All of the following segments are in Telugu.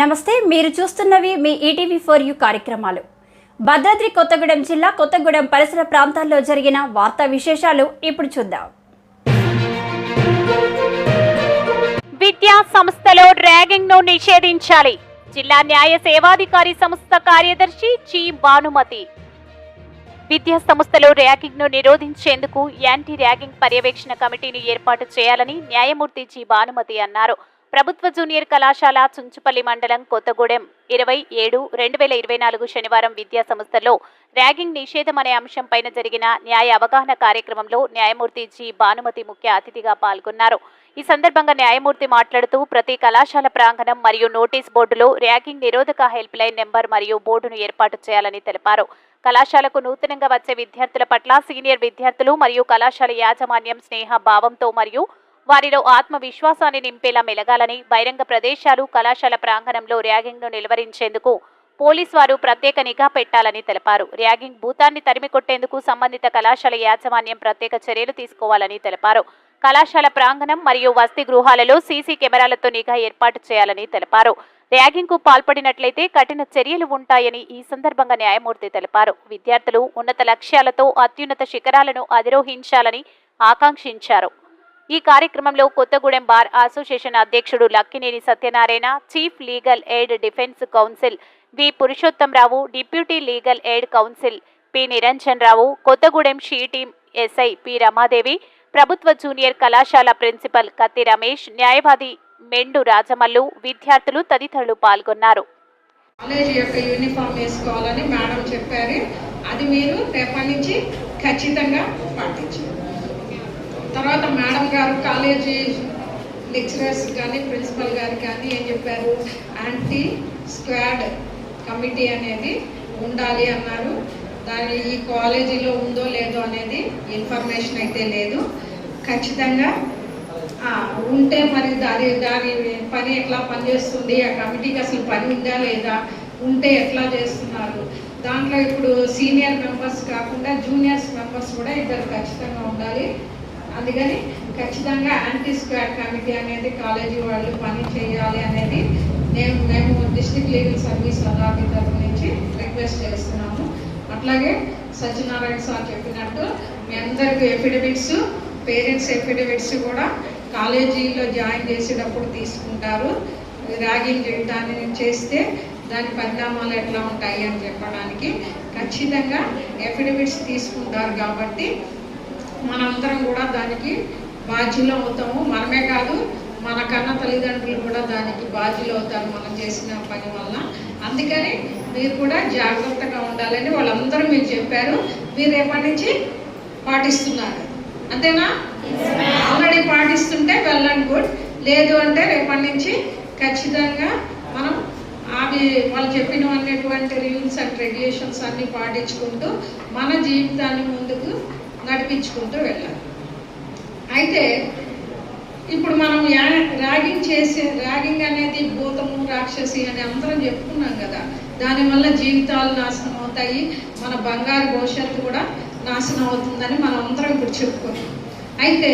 నమస్తే మీరు చూస్తున్నవి మీ ఈటీవీ ఫోర్ యూ కార్యక్రమాలు. భద్రాద్రి కొత్తగూడెం జిల్లా కొత్తగూడెం పరిసర ప్రాంతాల్లో జరిగిన వార్తా విశేషాలు ఇప్పుడు చూద్దాం. విద్యా సంస్థలో ర్యాగింగ్ను నిషేధించాలి. జిల్లా న్యాయ సేవాధికారి సంస్థ కార్యదర్శి జి భానుమతి. విద్యా సంస్థలో ర్యాగింగ్ను నిరోధించేందుకు యాంటీ ర్యాగింగ్ పర్యవేక్షణ కమిటీని ఏర్పాటు చేయాలని న్యాయమూర్తి జి భానుమతి అన్నారు. ప్రభుత్వ జూనియర్ కళాశాల చుంచుపల్లి మండలం కొత్తగూడెం ఇరవై ఏడు రెండు వేల ఇరవై నాలుగు శనివారం విద్యా సంస్థల్లో ర్యాగింగ్ నిషేధం అనే అంశంపైన జరిగిన న్యాయ అవగాహన కార్యక్రమంలో న్యాయమూర్తి జి. భానుమతి ముఖ్య అతిథిగా పాల్గొన్నారు. ఈ సందర్భంగా న్యాయమూర్తి మాట్లాడుతూ ప్రతి కళాశాల ప్రాంగణం మరియు నోటీస్ బోర్డులో ర్యాగింగ్ నిరోధక హెల్ప్ లైన్ నెంబర్ మరియు బోర్డును ఏర్పాటు చేయాలని తెలిపారు. కళాశాలకు నూతనంగా వచ్చే విద్యార్థుల పట్ల సీనియర్ విద్యార్థులు మరియు కళాశాల యాజమాన్యం స్నేహ భావంతో మరియు వారిలో ఆత్మవిశ్వాసాన్ని నింపేలా మెలగాలని బహిరంగ ప్రదేశాలు కళాశాల ప్రాంగణంలో ర్యాగింగ్ను నిలువరించేందుకు పోలీస్ వారు ప్రత్యేక నిఘా పెట్టాలని తెలిపారు. ర్యాగింగ్ భూతాన్ని తరిమి కొట్టేందుకు సంబంధిత కళాశాల యాజమాన్యం ప్రత్యేక చర్యలు తీసుకోవాలని తెలిపారు. కళాశాల ప్రాంగణం మరియు వసతి గృహాలలో సీసీ కెమెరాలతో నిఘా ఏర్పాటు చేయాలని తెలిపారు. ర్యాగింగ్కు పాల్పడినట్లయితే కఠిన చర్యలు ఉంటాయని ఈ సందర్భంగా న్యాయమూర్తి తెలిపారు. విద్యార్థులు ఉన్నత లక్ష్యాలతో అత్యున్నత శిఖరాలను అధిరోహించాలని ఆకాంక్షించారు. ఈ కార్యక్రమంలో కొత్తగూడెం బార్ అసోసియేషన్ అధ్యక్షుడు Lakkineni Satyanarayana chief legal aid defence counsel V Purushotham Rao deputy legal aid counsel P Niranjan Rao Kothagudem she team SI P Ramadevi ప్రభుత్వ జూనియర్ కళాశాల ప్రిన్సిపల్ కత్తి రమేష్ న్యాయవాది మెండు రాజమల్లు విద్యార్థులు తదితరులు పాల్గొన్నారు. కాలేజీ యొక్క యూనిఫామ్ వేసుకోవాలని మేడం చెప్పారు. అది మీరు రేపటి నుంచి ఖచ్చితంగా పాటించారు తర్వాత మేడం గారు కాలేజీ లెక్చరర్స్ కానీ ప్రిన్సిపల్ గారు కానీ ఏం చెప్పారు? యాంటీ స్క్వాడ్ కమిటీ అనేది ఉండాలి అన్నారు. దాని ఈ కాలేజీలో ఉందో లేదో అనేది ఇన్ఫర్మేషన్ అయితే లేదు. ఖచ్చితంగా ఉంటే మరి దాని దాని పని ఎట్లా పనిచేస్తుంది? ఆ కమిటీకి అసలు పని ఉందా లేదా? ఉంటే ఎట్లా చేస్తున్నారు? దాంట్లో ఇప్పుడు సీనియర్ మెంబర్స్ కాకుండా జూనియర్స్ మెంబర్స్ కూడా ఇద్దరు ఖచ్చితంగా ఉండాలి. అందుకని ఖచ్చితంగా యాంటీ స్క్వాడ్ కమిటీ అనేది కాలేజీ వాళ్ళు పని చేయాలి అనేది నేను మేము డిస్టిక్ లీగల్ సర్వీస్ అథారిటీ తరఫు నుంచి రిక్వెస్ట్ చేస్తున్నాము. అట్లాగే సత్యనారాయణ సార్ చెప్పినట్టు మీ అందరికీ ఎఫిడవిట్స్ పేరెంట్స్ ఎఫిడవిట్స్ కూడా కాలేజీలో జాయిన్ చేసేటప్పుడు తీసుకుంటారు. ర్యాగింగ్ చేయడాన్ని చేస్తే దాని పరిణామాలు ఎట్లా ఉంటాయి అని చెప్పడానికి ఖచ్చితంగా ఎఫిడవిట్స్ తీసుకుంటారు కాబట్టి మనందరం కూడా దానికి బాధ్యులు అవుతాము. మనమే కాదు మన కన్న తల్లిదండ్రులు కూడా దానికి బాధ్యులు అవుతారు మనం చేసిన పని వల్ల. అందుకని మీరు కూడా జాగ్రత్తగా ఉండాలని వాళ్ళందరూ మీరు చెప్పారు. మీరు రేపటి నుంచి పాటిస్తున్నారు. అంతేనా? ఆల్రెడీ పాటిస్తుంటే వెల్ అండ్ గుడ్. లేదు అంటే రేపటి నుంచి ఖచ్చితంగా మనం అవి వాళ్ళు చెప్పినటువంటి రూల్స్ అండ్ రెగ్యులేషన్స్ అన్ని పాటించుకుంటూ మన జీవితాన్ని ముందుకు నడిపించుకుంటూ వెళ్ళాలి. అయితే ఇప్పుడు మనం ర్యాగింగ్ చేసే ర్యాగింగ్ అనేది భూతము రాక్షసి అని అందరం చెప్పుకున్నాం కదా. దానివల్ల జీవితాలు నాశనం అవుతాయి మన బంగారు భవిష్యత్తు కూడా నాశనం అవుతుందని మనం అందరం ఇప్పుడు చెప్పుకున్నాం. అయితే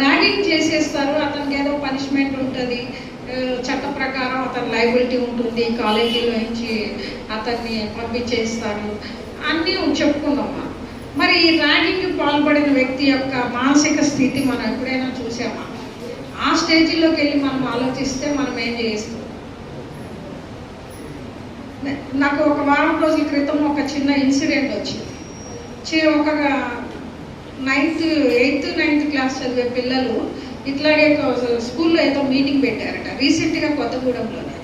ర్యాగింగ్ చేసేస్తారు అతనికి ఏదో పనిష్మెంట్ ఉంటుంది. చట్ట ప్రకారం అతని లైబిలిటీ ఉంటుంది కాలేజీలో నుంచి అతన్ని పంపించేస్తారు అన్నీ చెప్పుకున్నాం మరి ఈ ర్యాగింగ్ పాల్పడిన వ్యక్తి యొక్క మానసిక స్థితి మనం ఎప్పుడైనా చూసామా? ఆ స్టేజీలోకి వెళ్ళి మనం ఆలోచిస్తే మనం ఏం చేస్తాం నాకు ఒక వారం రోజుల క్రితం ఒక చిన్న ఇన్సిడెంట్ వచ్చింది. చే ఒక నైన్త్ ఎయిత్ నైన్త్ క్లాస్ చదివే పిల్లలు ఇట్లాగే స్కూల్లో ఏదో మీటింగ్ పెట్టారట రీసెంట్గా కొత్తగూడెంలోనే.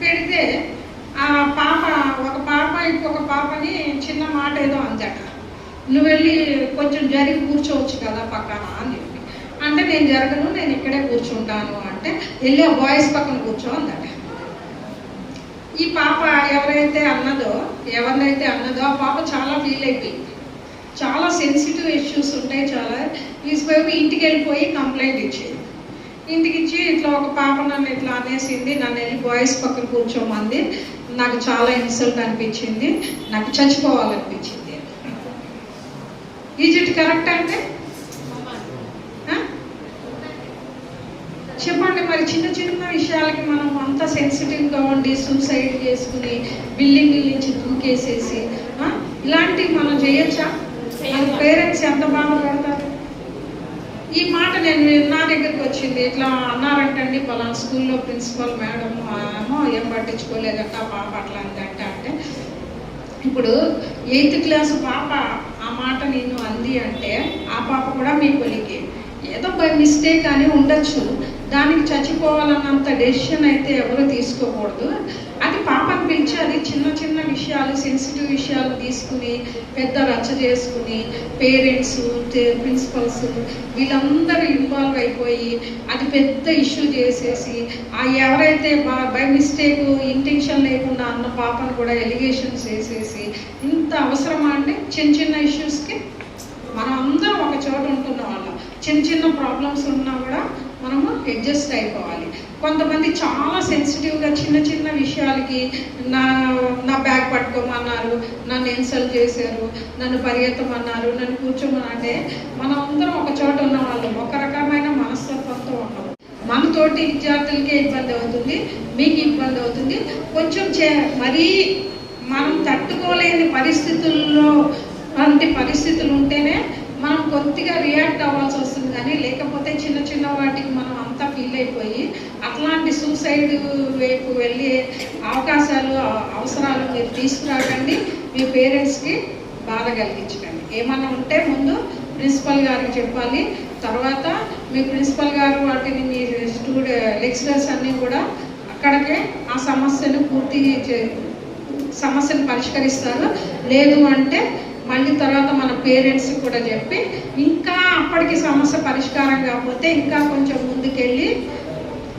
పెడితే ఆ పాప ఒక పాప ఇంకొక పాపని చిన్న మాట ఏదో అందట. నువ్వు వెళ్ళి కొంచెం జరిగి కూర్చోవచ్చు కదా పక్కన అని అంటే నేను జరగను నేను ఇక్కడే కూర్చుంటాను అంటే వెళ్ళి ఆ బాయ్స్ పక్కన కూర్చో అందట. ఈ పాప ఎవరైతే అన్నదో ఎవరినైతే అన్నదో ఆ పాప చాలా ఫీల్ అయిపోయింది. చాలా సెన్సిటివ్ ఇష్యూస్ ఉంటాయి చాలా. తీసుకుపోయి ఇంటికి వెళ్ళిపోయి కంప్లైంట్ ఇచ్చేది ఇంటికి ఇచ్చి ఇట్లా ఒక పాప నన్ను ఇట్లా అనేసింది నన్ను వెళ్ళి బాయ్స్ పక్కన కూర్చోమంది. నాకు చాలా ఇన్సల్ట్ అనిపించింది. నాకు చచ్చిపోవాలనిపించింది. ఈజ్ ఇట్ కరెక్ట్ అంటే? చెప్పండి మరి చిన్న చిన్న విషయాలకి మనం అంత సెన్సిటివ్గా ఉండి సూసైడ్ చేసుకుని బిల్డింగ్ నుంచి దూకేసేసి ఇలాంటివి మనం చేయొచ్చా? మన పేరెంట్స్ ఎంత బాధపడతారు? ఈ మాట నేను నా దగ్గరికి వచ్చింది. ఇట్లా అన్నారంటండి పలానా స్కూల్లో ప్రిన్సిపల్ మేడం ఏమో ఏం పట్టించుకోలేదట పాప అట్లా అంటే ఇప్పుడు ఎయిత్ క్లాస్ పాప మాట నేను అంది అంటే ఆ పాప కూడా మీ కొలికి. ఏదో బై మిస్టేక్ అని ఉండొచ్చు. దానికి చచ్చిపోవాలన్నంత డెసిషన్ అయితే ఎవరు తీసుకోకూడదు. అది పాప పిలిచి అది చిన్న చిన్న విషయాలు సెన్సిటివ్ విషయాలు తీసుకుని పెద్ద రచ్చ చేసుకుని పేరెంట్స్ ప్రిన్సిపల్స్ వీళ్ళందరూ ఇన్వాల్వ్ అయిపోయి అది పెద్ద ఇష్యూ చేసేసి ఆ ఎవరైతే బై మిస్టేక్ ఇంటెన్షన్ లేకుండా అన్న పాపను కూడా ఎలిగేషన్స్ వేసేసి ఇంత అవసరమా అంటే చిన్న చిన్న ఇష్యూస్కి మనం అందరం ఒక చోట ఉంటున్న వాళ్ళం. చిన్న చిన్న ప్రాబ్లమ్స్ ఉన్నా కూడా మనము అడ్జస్ట్ అయిపోవాలి. కొంతమంది చాలా సెన్సిటివ్గా చిన్న చిన్న విషయాలకి నా నా బ్యాగ్ పట్టుకోమన్నారు నన్ను ఇన్సల్ట్ చేశారు నన్ను పరిగెత్తమన్నారు నన్ను కూర్చోమని అంటే మనం అందరం ఒక చోట ఉన్న వాళ్ళం. ఒక రకమైన మనస్తత్వంతో ఉన్నాం మనతోటి విద్యార్థులకే ఇబ్బంది అవుతుంది మీకు ఇబ్బంది అవుతుంది. కొంచెం చే మరీ మనం తట్టుకోలేని పరిస్థితుల్లో వంటి పరిస్థితులు ఉంటేనే మనం కొద్దిగా రియాక్ట్ అవ్వాల్సి వస్తుంది కానీ లేకపోతే చిన్న చిన్న వాటికి మనం అంతా ఫీల్ అయిపోయి అట్లాంటి సూసైడ్ వైపు వెళ్ళే అవకాశాలు అవసరాలు మీరు తీసుకురాకండి. మీ పేరెంట్స్కి బాధ కలిగించకండి. ఏమన్నా ఉంటే ముందు ప్రిన్సిపల్ గారికి చెప్పాలి. తర్వాత మీ ప్రిన్సిపల్ గారు వాటిని మీ స్టూడె లెక్చరర్స్ అన్నీ కూడా అక్కడికే ఆ సమస్యను పూర్తి చే సమస్యను పరిష్కరిస్తారు. లేదు అంటే మళ్ళీ తర్వాత మన పేరెంట్స్కి కూడా చెప్పి ఇంకా అప్పటికి సమస్య పరిష్కారం కాకపోతే ఇంకా కొంచెం ముందుకెళ్ళి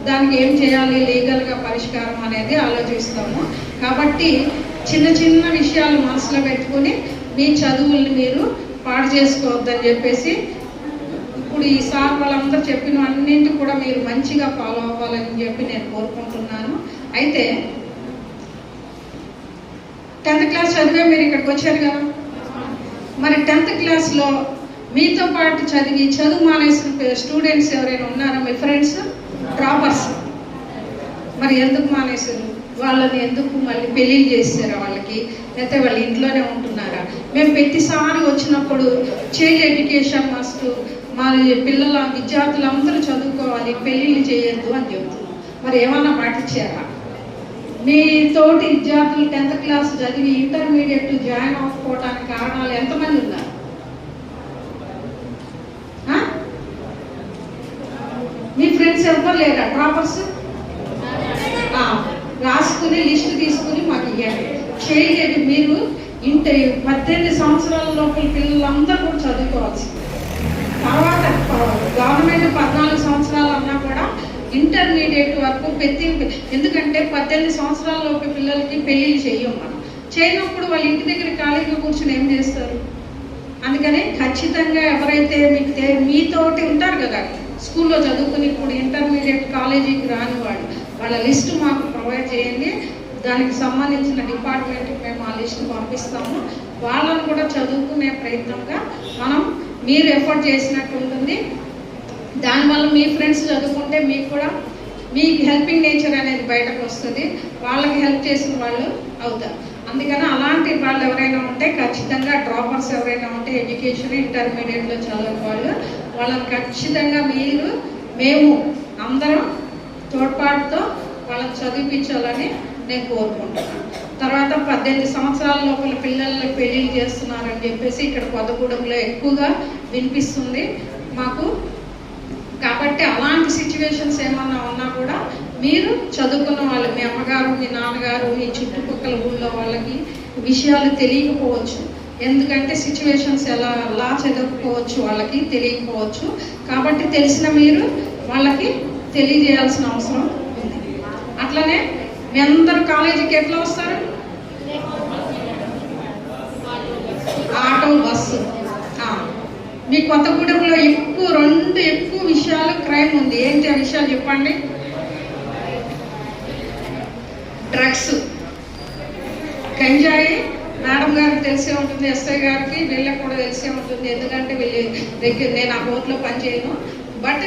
దానికి ఏం చేయాలి లీగల్గా పరిష్కారం అనేది ఆలోచిస్తాము. కాబట్టి చిన్న చిన్న విషయాలు మనసులో పెట్టుకొని మీ చదువుల్ని మీరు పాడు చేసుకోవద్దని చెప్పేసి ఇప్పుడు ఈ సార్ వాళ్ళందరూ చెప్పిన అన్నింటి కూడా మీరు మంచిగా ఫాలో అవ్వాలని చెప్పి నేను కోరుకుంటున్నాను. అయితే టెన్త్ క్లాస్ చదివే మీరు ఇక్కడికి వచ్చారు కదా? మరి టెన్త్ క్లాస్లో మీతో పాటు చదివి చదువు మానేసిన స్టూడెంట్స్ ఎవరైనా ఉన్నారా? మీ ఫ్రెండ్స్? డ్రాపర్స్ మరి ఎందుకు మానేశారు? వాళ్ళని ఎందుకు మళ్ళీ పెళ్ళిళ్ళు చేస్తారా వాళ్ళకి? లేకపోతే వాళ్ళు ఇంట్లోనే ఉంటున్నారా? మేము ప్రతిసారి వచ్చినప్పుడు చైల్డ్ ఎడ్యుకేషన్ మస్ట్ మా పిల్లల విద్యార్థులందరూ చదువుకోవాలి పెళ్ళిళ్ళు చేయొద్దు అని చెబుతున్నాం మరి ఏమన్నా పాటించారా మీ తోటి విద్యార్థులు టెన్త్ క్లాస్ చదివి ఇంటర్మీడియట్ జాయిన్ అవ్వకపోవడానికి కారణాలు ఎంతమంది ఉన్నారు? మీ ఫ్రెండ్స్ ఎవరు లేరా? డ్రాపర్స్ రాసుకుని లిస్ట్ తీసుకుని మాకు ఇవ్వండి చేయలేదు మీరు ఇంట పద్దెనిమిది సంవత్సరాల లోపల పిల్లలందరూ కూడా చదువుకోవాల్సింది. తర్వాత గవర్నమెంట్ పద్నాలుగు సంవత్సరాలు అన్నా కూడా ఇంటర్మీడియట్ వరకు ప్రతి ఎందుకంటే పద్దెనిమిది సంవత్సరాలలోపు పిల్లలకి పెళ్ళిళ్ళు చేయం మనం. చేయనప్పుడు వాళ్ళ ఇంటి దగ్గర ఖాళీగా కూర్చొని ఏం చేస్తారు? అందుకనే ఖచ్చితంగా ఎవరైతే మీకు మీతోటి ఉంటారు కదా స్కూల్లో చదువుకుని ఇప్పుడు ఇంటర్మీడియట్ కాలేజీకి రాని వాళ్ళు వాళ్ళ లిస్టు మాకు ప్రొవైడ్ చేయండి. దానికి సంబంధించిన డిపార్ట్మెంట్కి మేము ఆ లిస్టు పంపిస్తాము. వాళ్ళను కూడా చదువుకునే ప్రయత్నంగా మనం మీరు ఎఫర్ట్ చేసినట్టు ఉంటుంది. దానివల్ల మీ ఫ్రెండ్స్ చదువుకుంటే మీకు కూడా మీ హెల్పింగ్ నేచర్ అనేది బయటకు వస్తుంది. వాళ్ళకి హెల్ప్ చేసిన వాళ్ళు అవుతారు. అందుకని అలాంటి వాళ్ళు ఎవరైనా ఉంటే ఖచ్చితంగా డ్రాపర్స్ ఎవరైనా ఉంటే ఎడ్యుకేషన్ ఇంటర్మీడియట్లో చదివే వాళ్ళు వాళ్ళని ఖచ్చితంగా మీరు మేము అందరం తోడ్పాటుతో వాళ్ళని చదివించాలని నేను కోరుకుంటున్నాను. తర్వాత పద్దెనిమిది సంవత్సరాల లోపల పిల్లల్ని పెళ్ళిళ్ళు చేస్తున్నారని చెప్పేసి ఇక్కడ కొత్తగూడెంలో ఎక్కువగా వినిపిస్తుంది. మాకు కాబట్టి అలాంటి సిచ్యువేషన్స్ ఏమన్నా ఉన్నా కూడా మీరు చదువుకున్న వాళ్ళు మీ అమ్మగారు మీ నాన్నగారు మీ చుట్టుపక్కల ఊళ్ళో వాళ్ళకి విషయాలు తెలియకపోవచ్చు. ఎందుకంటే సిచ్యువేషన్స్ ఎలా లా చదువుకోవచ్చు వాళ్ళకి తెలియకపోవచ్చు. కాబట్టి తెలిసిన మీరు వాళ్ళకి తెలియజేయాల్సిన అవసరం ఉంది. అట్లనే మీ అందరు కాలేజీకి ఎట్లా వస్తారు? Auto bus. మీ కొత్తగూడెంలో ఎక్కువ రెండు ఎక్కువ విషయాలు క్రైమ్ ఉంది. ఏంటి ఆ విషయాలు చెప్పండి? డ్రగ్స్. గంజాయి మేడం గారికి తెలిసే ఉంటుంది ఎస్ఐ గారికి వీళ్ళకి కూడా తెలిసే ఉంటుంది. ఎందుకంటే వీళ్ళు దగ్గర నేను ఆ బోట్లో పనిచేయను. బట్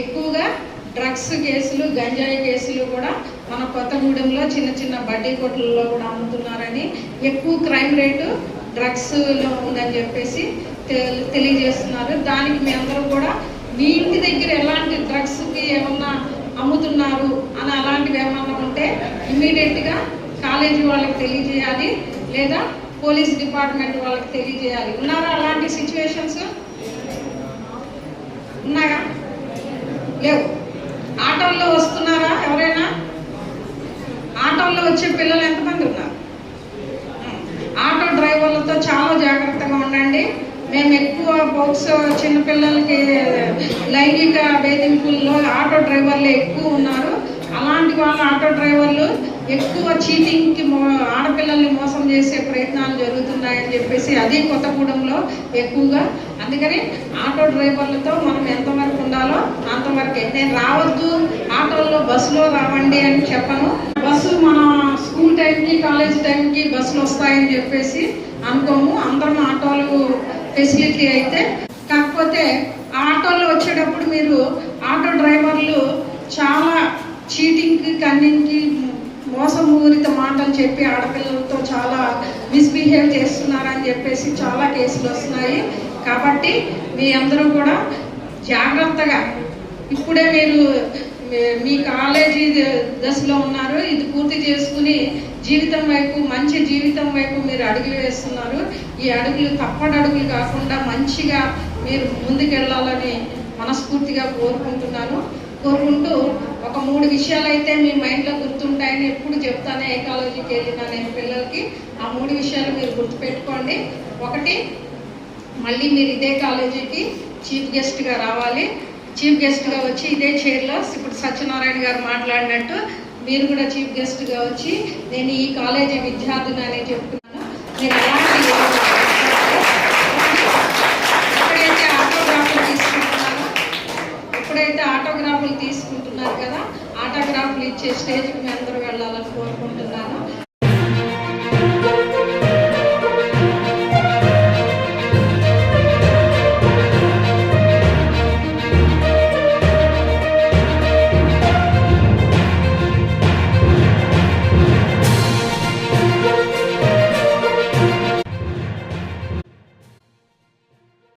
ఎక్కువగా డ్రగ్స్ కేసులు గంజాయి కేసులు కూడా మన కొత్తగూడెంలో చిన్న చిన్న బడ్డీ కొట్లలో కూడా అమ్ముతున్నారని ఎక్కువ క్రైమ్ రేటు డ్రగ్స్లో ఉందని చెప్పేసి తెలియజేస్తున్నారు. దానికి మీ అందరూ కూడా మీ ఇంటి దగ్గర ఎలాంటి డ్రగ్స్కి ఏమన్నా అమ్ముతున్నారు అని అలాంటివి ఏమన్నా ఉంటే ఇమీడియట్గా కాలేజీ వాళ్ళకి తెలియజేయాలి లేదా పోలీస్ డిపార్ట్మెంట్ వాళ్ళకి తెలియజేయాలి. ఉన్నారా అలాంటి సిచ్యువేషన్స్ ఉన్నాయా? లేవు. ఆటోల్లో వస్తున్నారా ఎవరైనా? ఆటోల్లో వచ్చే పిల్లలు ఎంతమంది ఉన్నారు? ఆటో డ్రైవర్లతో చాలా జాగ్రత్తగా ఉండండి. మేము ఎక్కువ బోక్స్ చిన్నపిల్లలకి లైంగిక వేధింపుల్లో ఆటో డ్రైవర్లు ఎక్కువ ఉన్నారు. అలాంటి వాళ్ళ ఆటో డ్రైవర్లు ఎక్కువ చీటింగ్కి మో ఆడపిల్లల్ని మోసం చేసే ప్రయత్నాలు జరుగుతున్నాయని చెప్పేసి అదే కొత్తగూడెంలో ఎక్కువగా అందుకని ఆటో డ్రైవర్లతో మనం ఎంతవరకు ఉండాలో అంతవరకే. నేను రావద్దు ఆటోల్లో బస్సులో రావండి అని చెప్పను. బస్సు మన స్కూల్ టైంకి కాలేజ్ టైంకి బస్సులు వస్తాయని చెప్పేసి అనుకోము. అందరం ఆటోలు ఫెసిలిటీ అయితే. కాకపోతే ఆ ఆటోలో వచ్చేటప్పుడు మీరు ఆటో డ్రైవర్లు చాలా చీటింగ్కి కన్నింగ్కి మోసపూరిత మాటలు చెప్పి ఆడపిల్లలతో చాలా మిస్బిహేవ్ చేస్తున్నారని చెప్పేసి చాలా కేసులు వస్తున్నాయి. కాబట్టి మీ అందరూ కూడా జాగ్రత్తగా. ఇప్పుడే మీరు మీ- కాలేజీ దశలో ఉన్నారు. ఇది పూర్తి చేసుకుని జీవితం వైపు మంచి జీవితం వైపు మీరు అడుగులు వేస్తున్నారు. ఈ అడుగులు తప్పటి అడుగులు కాకుండా మంచిగా మీరు ముందుకెళ్ళాలని మనస్ఫూర్తిగా కోరుకుంటున్నాను. కోరుకుంటూ ఒక మూడు విషయాలు అయితే మీ మైండ్లో గుర్తుంటాయని ఎప్పుడు చెప్తానే ఏ కాలేజీకి వెళ్ళినా నేను పిల్లలకి ఆ మూడు విషయాలు మీరు గుర్తుపెట్టుకోండి. ఒకటి మళ్ళీ మీరు ఇదే కాలేజీకి చీఫ్ గెస్ట్గా రావాలి. చీఫ్ గెస్ట్గా వచ్చి ఇదే చైర్లో ఇప్పుడు సత్యనారాయణ గారు మాట్లాడినట్టు మీరు కూడా చీఫ్ గెస్ట్గా వచ్చి నేను ఈ కాలేజీ విద్యార్థిని అని చెప్తున్నాను. మీరు ఎలాంటి ఎప్పుడైతే ఆటోగ్రాఫ్లు తీసుకుంటున్నారో ఎప్పుడైతే ఆటోగ్రాఫ్లు తీసుకుంటున్నారు కదా ఆటోగ్రాఫ్లు ఇచ్చే స్టేజ్కి మీ అందరూ వెళ్ళాలని కోరుకుంటున్నాను.